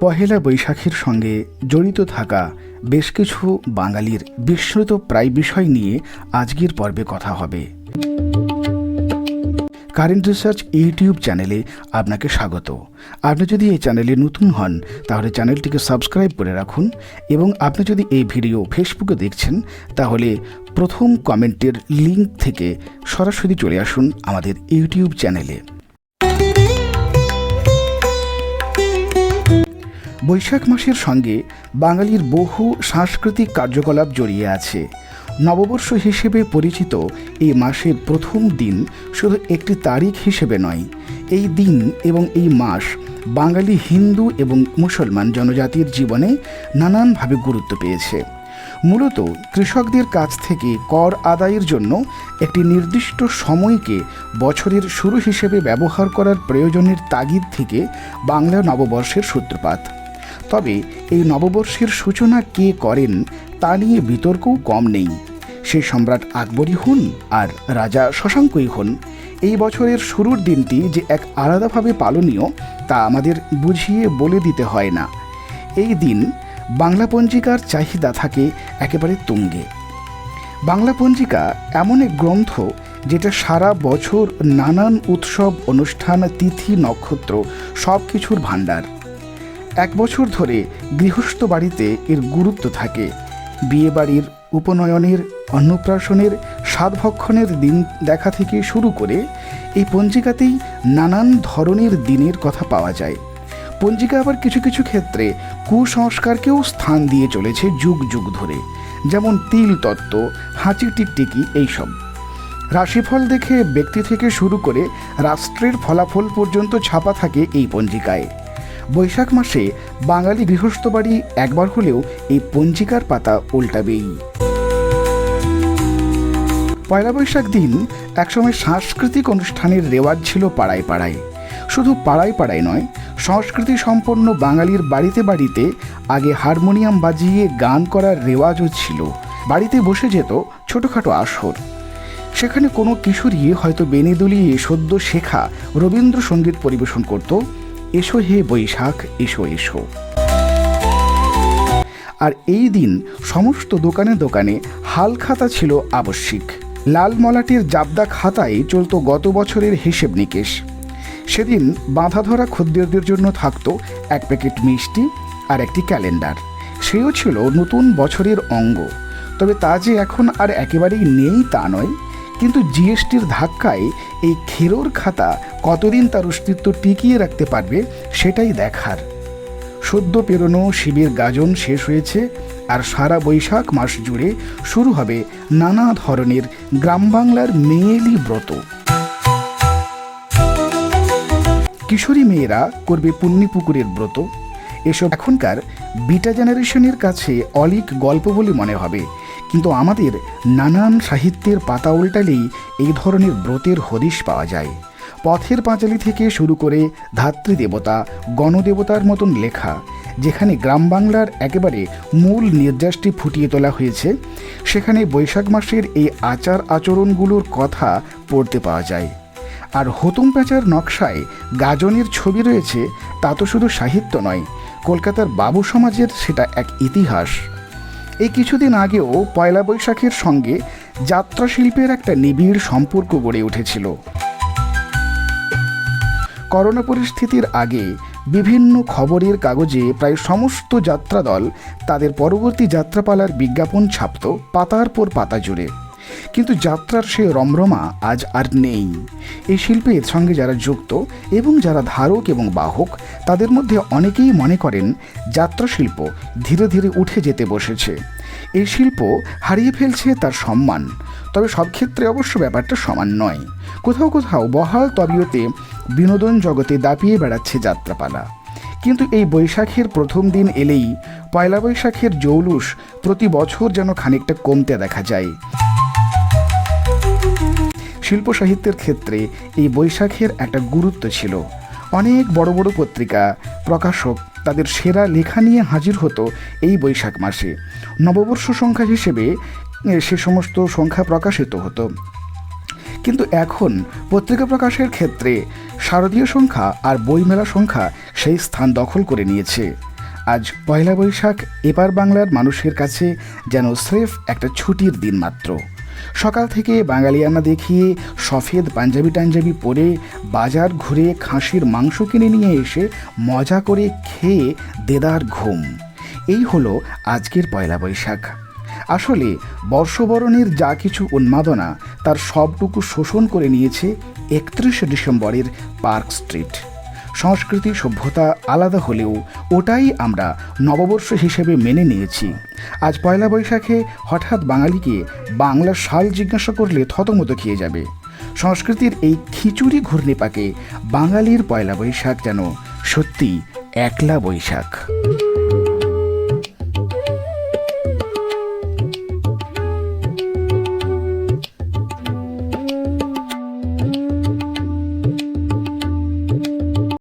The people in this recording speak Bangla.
পহেলা বৈশাখের সঙ্গে জড়িত থাকা বেশ কিছু বাঙালির বিস্মৃত প্রায় বিষয় নিয়ে আজকের পর্বে কথা হবে। কারেন্ট রিসার্চ ইউটিউব চ্যানেলে আপনাকে স্বাগত। আপনি যদি এই চ্যানেলে নতুন হন, তাহলে চ্যানেলটিকে সাবস্ক্রাইব করে রাখুন এবং আপনি যদি এই ভিডিও ফেসবুকে দেখছেন, তাহলে প্রথম কমেন্টের লিংক থেকে সরাসরি চলে আসুন আমাদের ইউটিউব চ্যানেলে। বৈশাখ মাসের সঙ্গে বাঙালির বহু সাংস্কৃতিক কার্যকলাপ জড়িয়ে আছে। নববর্ষ হিসেবে পরিচিত এই মাসের প্রথম দিন শুধু একটি তারিখ হিসেবে নয়, এই দিন এবং এই মাস বাঙালি হিন্দু এবং মুসলমান জনজাতির জীবনে নানানভাবে গুরুত্ব পেয়েছে। মূলত কৃষকদের কাছ থেকে কর আদায়ের জন্য একটি নির্দিষ্ট সময়কে বছরের শুরু হিসেবে ব্যবহার করার প্রয়োজনের তাগিদ থেকে বাংলা নববর্ষের সূত্রপাত। তবে এই নববর্ষের সূচনা কে করেন তা নিয়ে বিতর্কও কম নেই। সে সম্রাট আকবরই হন আর রাজা শশাঙ্কই হন। এই বছরের শুরুর দিনটি যে এক আলাদাভাবে পালনীয় তা আমাদের বুঝিয়ে বলে দিতে হয় না। এই দিন বাংলা পঞ্জিকার চাহিদা থাকে একেবারে তুঙ্গে। বাংলা পঞ্জিকা এমন এক গ্রন্থ যেটা সারা বছর নানান উৎসব, অনুষ্ঠান, তিথি, নক্ষত্র সব কিছুর ভাণ্ডার। এক বছর ধরে গৃহস্থ বাড়িতে এর গুরুত্ব থাকে। বিয়ে বাড়ির উপনয়নের, অন্নপ্রাশনের সাতভক্ষণের দিন দেখা থেকে শুরু করে এই পঞ্জিকাতেই নানান ধরনের দিনের কথা পাওয়া যায়। পঞ্জিকা আবার কিছু কিছু ক্ষেত্রে কুসংস্কারকেও স্থান দিয়ে চলেছে যুগ যুগ ধরে। যেমন তিল তত্ত্ব, হাঁচি টিকটিকি এইসব। রাশিফল দেখে ব্যক্তি থেকে শুরু করে রাষ্ট্রের ফলাফল পর্যন্ত ছাপা থাকে এই পঞ্জিকায়। বৈশাখ মাসে বাঙালি গৃহস্থ বাড়ি একবার হলেও এই পঞ্জিকার পাতা উল্টাবেই। পয়লা বৈশাখ দিন একসময় সাংস্কৃতিক অনুষ্ঠানের রেওয়াজ ছিল পাড়ায় পাড়ায়। শুধু পাড়ায় পাড়ায় নয়, সংস্কৃতি সম্পন্ন বাঙালির বাড়িতে বাড়িতে আগে হারমোনিয়াম বাজিয়ে গান করার রেওয়াজও ছিল। বাড়িতে বসে যেত ছোটোখাটো আসর। সেখানে কোনো কিশোরী হয়তো বেনে দুলিয়ে সদ্য শেখা রবীন্দ্রসঙ্গীত পরিবেশন করত এসো হে বৈশাখ, এসো এসো। আর এই দিন সমস্ত দোকানে দোকানে হাল খাতা ছিল আবশ্যিক। লাল মলাটির জাবদা খাতায় চলত গত বছরের হিসেব নিকেশ। সেদিন বাঁধা ধরা খদ্দেরদের জন্য থাকতো এক প্যাকেট মিষ্টি আর একটি ক্যালেন্ডার। সেও ছিল নতুন বছরের অঙ্গ। তবে তা যে এখন আর একেবারেই নেই তা নয়। কিন্তু জিএসটির ধাক্কায় এই খেরোর খাতা কতদিন তার অস্তিত্ব টিকিয়ে রাখতে পারবে সেটাই দেখার। সদ্য পেরোনো শিবের গাজন শেষ হয়েছে আর সারা বৈশাখ মাস জুড়ে শুরু হবে নানা ধরনের গ্রাম বাংলার মেয়েলি ব্রত। কিশোরী মেয়েরা করবে পুণ্যিপুকুরের ব্রত। এসব এখনকার বিটা জেনারেশনের কাছে অলিক গল্প বলে মনে হবে। কিন্তু আমাদের নানান সাহিত্যের পাতা উল্টালেই এই ধরনের ব্রতের হদিশ পাওয়া যায়। পথের পাঁচালি থেকে শুরু করে ধাত্রী দেবতা, গণদেবতার মতন লেখা, যেখানে গ্রাম বাংলার একেবারে মূল নির্যাসটি ফুটিয়ে তোলা হয়েছে, সেখানে বৈশাখ মাসের এই আচার আচরণগুলোর কথা পড়তে পাওয়া যায়। আর হতুম প্যাঁচার নকশায় গাজনের ছবি রয়েছে, তা তো শুধু সাহিত্য নয়, কলকাতার বাবু সমাজের সেটা এক ইতিহাস। এই কিছুদিন আগেও পয়লা বৈশাখের সঙ্গে যাত্রা শিল্পের একটা নিবিড় সম্পর্ক গড়ে উঠেছিল। করোনা পরিস্থিতির আগে বিভিন্ন খবরের কাগজে প্রায় সমস্ত যাত্রা দল তাদের পরবর্তী যাত্রাপালার বিজ্ঞাপন ছাপত পাতার পর পাতা জুড়ে। কিন্তু যাত্রার সে রমরমা আজ আর নেই। এই শিল্পের সঙ্গে যারা যুক্ত এবং যারা ধারক এবং বাহক, তাদের মধ্যে অনেকেই মনে করেন যাত্রা শিল্প ধীরে ধীরে উঠে যেতে বসেছে। এই শিল্প হারিয়ে ফেলছে তার সম্মান। তবে সব ক্ষেত্রে অবশ্য ব্যাপারটা সমান নয়। কোথাও কোথাও বহাল তবিয়তে বিনোদন জগতে দাপিয়ে বেড়াচ্ছে যাত্রাপালা। কিন্তু এই বৈশাখের প্রথম দিন এলেই পয়লা বৈশাখের জৌলুস প্রতি বছর যেন খানিকটা কমতে দেখা যায়। শিল্প সাহিত্যের ক্ষেত্রে এই বৈশাখের একটা গুরুত্ব ছিল। অনেক বড় বড় পত্রিকা, প্রকাশক তাদের সেরা লেখা নিয়ে হাজির হতো এই বৈশাখ মাসে। নববর্ষ সংখ্যা হিসেবে সে সমস্ত সংখ্যা প্রকাশিত হতো। কিন্তু এখন পত্রিকা প্রকাশের ক্ষেত্রে শারদীয় সংখ্যা আর বইমেলা সংখ্যা সেই স্থান দখল করে নিয়েছে। আজ পয়লা বৈশাখ এপার বাংলার মানুষের কাছে যেন স্রেফ একটা ছুটির দিন মাত্র। সকাল থেকে বাঙালিয়ানা দেখিয়ে সফেদ পাঞ্জাবি টাঞ্জাবি পরে বাজার ঘুরে খাসির মাংস কিনে নিয়ে এসে মজা করে খেয়ে দেদার ঘুম। এই হলো আজকের পয়লা বৈশাখ। আসলে বর্ষবরণের যা কিছু উন্মাদনা, তার সবটুকু শোষণ করে নিয়েছে একত্রিশে ডিসেম্বরের পার্ক স্ট্রিট। সংস্কৃতি, সভ্যতা আলাদা হলেও ওটাই আমরা নববর্ষ হিসেবে মেনে নিয়েছি। আজ পয়লা বৈশাখে হঠাৎ বাঙালিকে বাংলার সাল জিজ্ঞাসা করলে থতমত খেয়ে যাবে। সংস্কৃতির এই খিচুড়ি ঘূর্ণিপাকে বাঙালির পয়লা বৈশাখ যেন সত্যি একলা বৈশাখ।